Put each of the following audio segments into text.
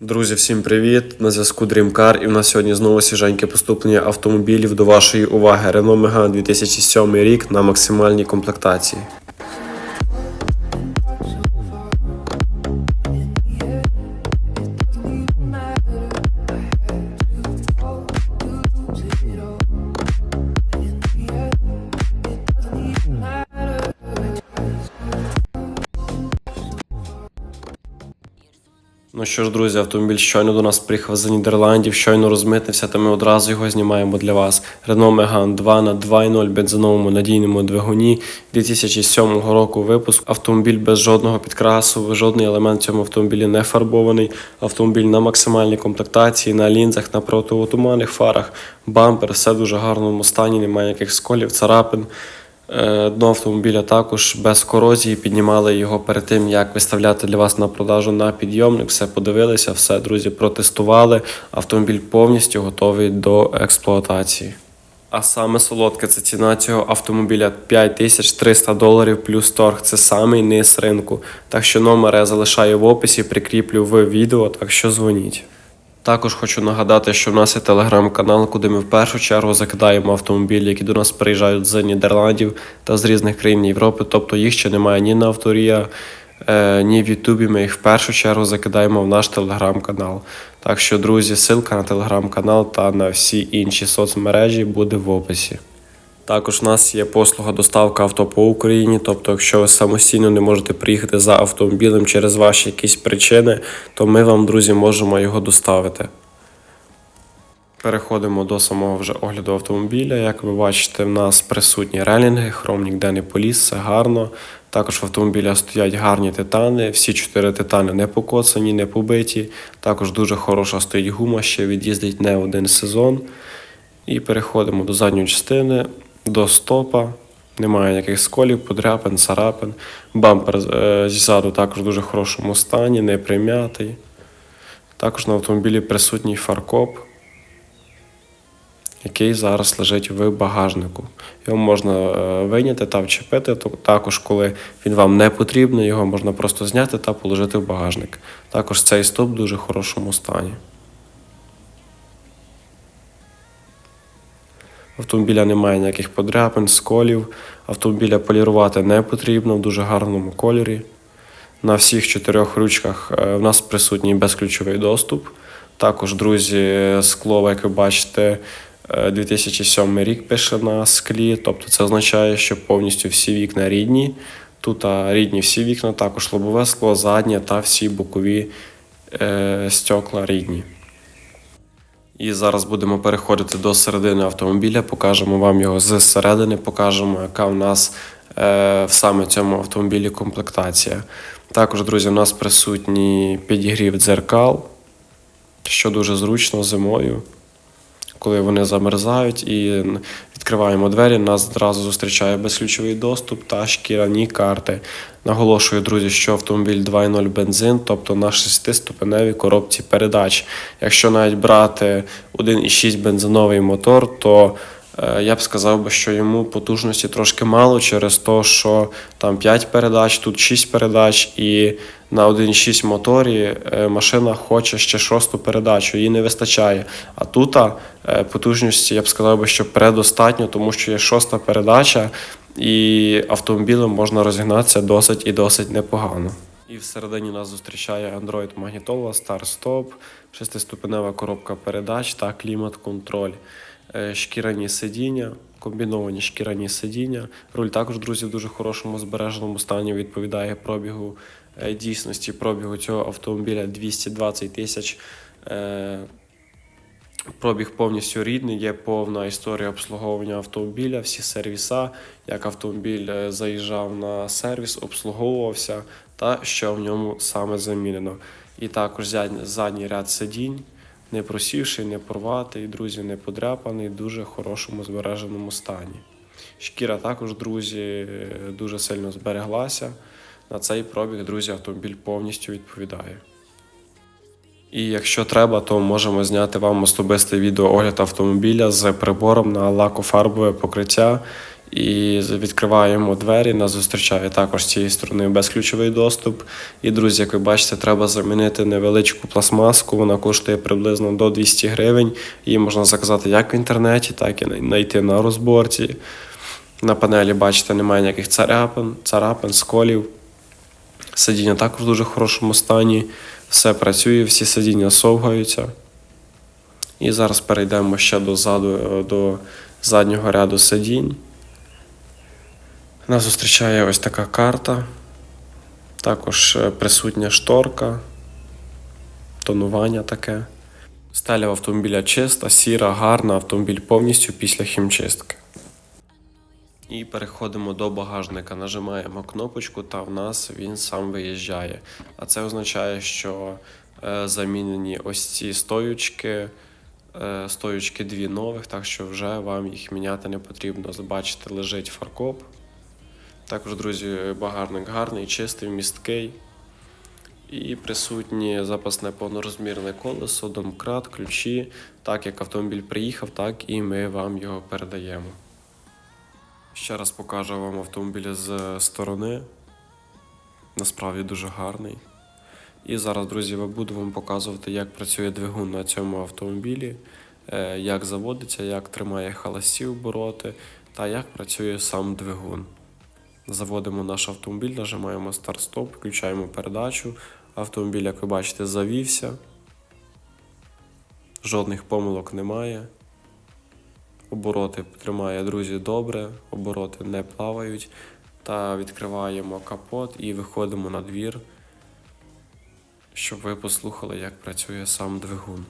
Друзі, всім привіт! На зв'язку Dreamcar і в нас сьогодні знову свіженьке поступлення автомобілів до вашої уваги. Renault Megane 2007 рік на максимальній комплектації. Ну що ж, друзі, автомобіль щойно до нас приїхав з Нідерландів, щойно розмитнився, та ми одразу його знімаємо для вас. Renault Megane 2 на 2.0 бензиновому надійному двигуні 2007 року випуск. Автомобіль без жодного підкрасу, жодний елемент в цьому автомобілі не фарбований. Автомобіль на максимальній комплектації, на лінзах, на противотуманних фарах, бампер, все дуже гарному стані, немає ніяких сколів, царапин. Е, Дно автомобіля також без корозії. Піднімали його перед тим, як виставляти для вас на продажу на підйомник. Все подивилися, все, друзі, протестували. Автомобіль повністю готовий до експлуатації. А саме солодке це ціна цього автомобіля 5300 доларів плюс торг. Це самий низ ринку. Так що номер я залишаю в описі, прикріплю в відео, так що дзвоніть. Також хочу нагадати, що в нас є телеграм-канал, куди ми в першу чергу закидаємо автомобілі, які до нас приїжджають з Нідерландів та з різних країн Європи. Тобто їх ще немає ні на авторія, е, ні в Ютубі. Ми їх в першу чергу закидаємо в наш телеграм-канал. Так що, друзі, ссылка на телеграм-канал та на всі інші соцмережі буде в описі. Також у нас є послуга доставка авто по Україні. Тобто, якщо ви самостійно не можете приїхати за автомобілем через ваші якісь причини, то ми вам, друзі, можемо його доставити. Переходимо до самого вже огляду автомобіля. Як ви бачите, в нас присутні релінги, хром ніде не поліз, все гарно. Також в автомобіля стоять гарні титани. Всі чотири титани не покоцані, не побиті. Також дуже хороша стоїть гума, ще від'їздить не один сезон. І переходимо до задньої частини, до стопа. Немає ніяких сколів, подряпин, царапин. Бампер е, ззаду також в дуже хорошому стані, не прим'ятий. Також на автомобілі присутній фаркоп, який зараз лежить в багажнику. Його можна е, вийняти та вчепити. Також, коли він вам не потрібний, його можна просто зняти та положити в багажник. Також цей стоп в дуже хорошому стані. Автомобіля немає ніяких подряпин, сколів. Автомобіля полірувати не потрібно в дуже гарному кольорі. На всіх чотирьох ручках е, в нас присутній безключовий доступ. Також, друзі, скло, як ви бачите, е, 2007 рік пише на склі. Тобто це означає, що повністю всі вікна рідні. Тут рідні всі вікна, також лобове скло, заднє та всі бокові е, стекла рідні. І зараз будемо переходити до середини автомобіля, покажемо вам його зсередини, покажемо, яка в нас е, в саме цьому автомобілі комплектація. Також, друзі, у нас присутній підігрів дзеркал, що дуже зручно зимою, коли вони замерзають і відкриваємо двері, нас одразу зустрічає безключовий доступ та шкіряні карти. Наголошую, друзі, що автомобіль 2.0 бензин, тобто на 6-ступеневій коробці передач. Якщо навіть брати 1.6 бензиновий мотор, то е, я б сказав би, що йому потужності трошки мало через те, що там 5 передач, тут 6 передач, і на 1.6 моторі е, машина хоче ще шосту передачу, їй не вистачає. А тут е, потужності, я б сказав би, що предостатньо, тому що є шоста передача, і автомобілем можна розігнатися досить і досить непогано. І всередині нас зустрічає Android магнітола, Start-Stop, шестиступенева коробка передач та клімат-контроль, Е, шкіряні сидіння, комбіновані шкіряні сидіння. Руль також, друзі, в дуже хорошому збереженому стані відповідає пробігу дійсності пробігу цього автомобіля 220 тисяч. Е, Пробіг повністю рідний, є повна історія обслуговування автомобіля, всі сервіса, як автомобіль е, заїжджав на сервіс, обслуговувався та що в ньому саме замінено. І також задній ряд сидінь, не просівший, не порватий, друзі, не подряпаний, дуже хорошому збереженому стані. Шкіра також, друзі, е, дуже сильно збереглася. На цей пробіг, друзі, автомобіль повністю відповідає. І якщо треба, то можемо зняти вам особистий відеоогляд автомобіля з прибором на лакофарбове покриття І відкриваємо двері. Нас зустрічає також з цієї сторони безключовий доступ. І, друзі, як ви бачите, треба замінити невеличку пластмаску. Вона коштує приблизно до 200 гривень. Її можна заказати як в інтернеті, так і знайти на розборці. На панелі, бачите, немає ніяких царапин, царапин, сколів. Сидіння також в дуже хорошому стані. Все працює, всі сидіння совгаються. І зараз перейдемо ще до, заду, до заднього ряду сидінь. Нас зустрічає ось така карта. Також е, присутня шторка, тонування таке. Стеля автомобіля чиста, сіра, гарна, автомобіль повністю після хімчистки. І переходимо до багажника, нажимаємо кнопочку, та в нас він сам виїжджає. А це означає, що е, замінені ось ці стоючки, е, стоючки дві нових, так що вже вам їх міняти не потрібно. Бачите, лежить фаркоп. Також, друзі, багажник гарний, чистий, місткий. І присутні запасне повнорозмірне колесо, домкрат, ключі. Так як автомобіль приїхав, так і ми вам його передаємо. Ще раз покажу вам автомобіль з сторони. Насправді дуже гарний. І зараз, друзі, я буду вам показувати, як працює двигун на цьому автомобілі, е, як заводиться, як тримає холості обороти та як працює сам двигун. Заводимо наш автомобіль, нажимаємо старт-стоп, включаємо передачу. Автомобіль, як ви бачите, завівся. Жодних помилок немає. Обороти тримає, друзі, добре, обороти не плавають. Та відкриваємо капот і виходимо на двір, щоб ви послухали, як працює сам двигун.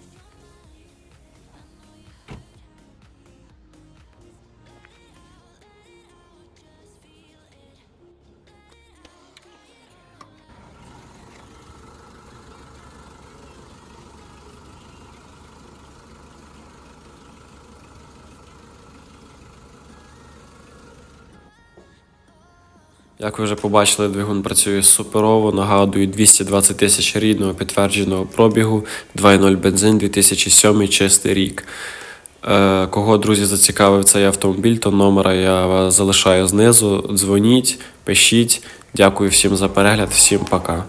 Як ви вже побачили, двигун працює суперово. Нагадую, 220 тисяч рідного підтвердженого пробігу, 2.0 бензин, 2007 чистий рік. Е, Кого, друзі, зацікавив цей автомобіль, то номера я залишаю знизу. Дзвоніть, пишіть. Дякую всім за перегляд, всім пока.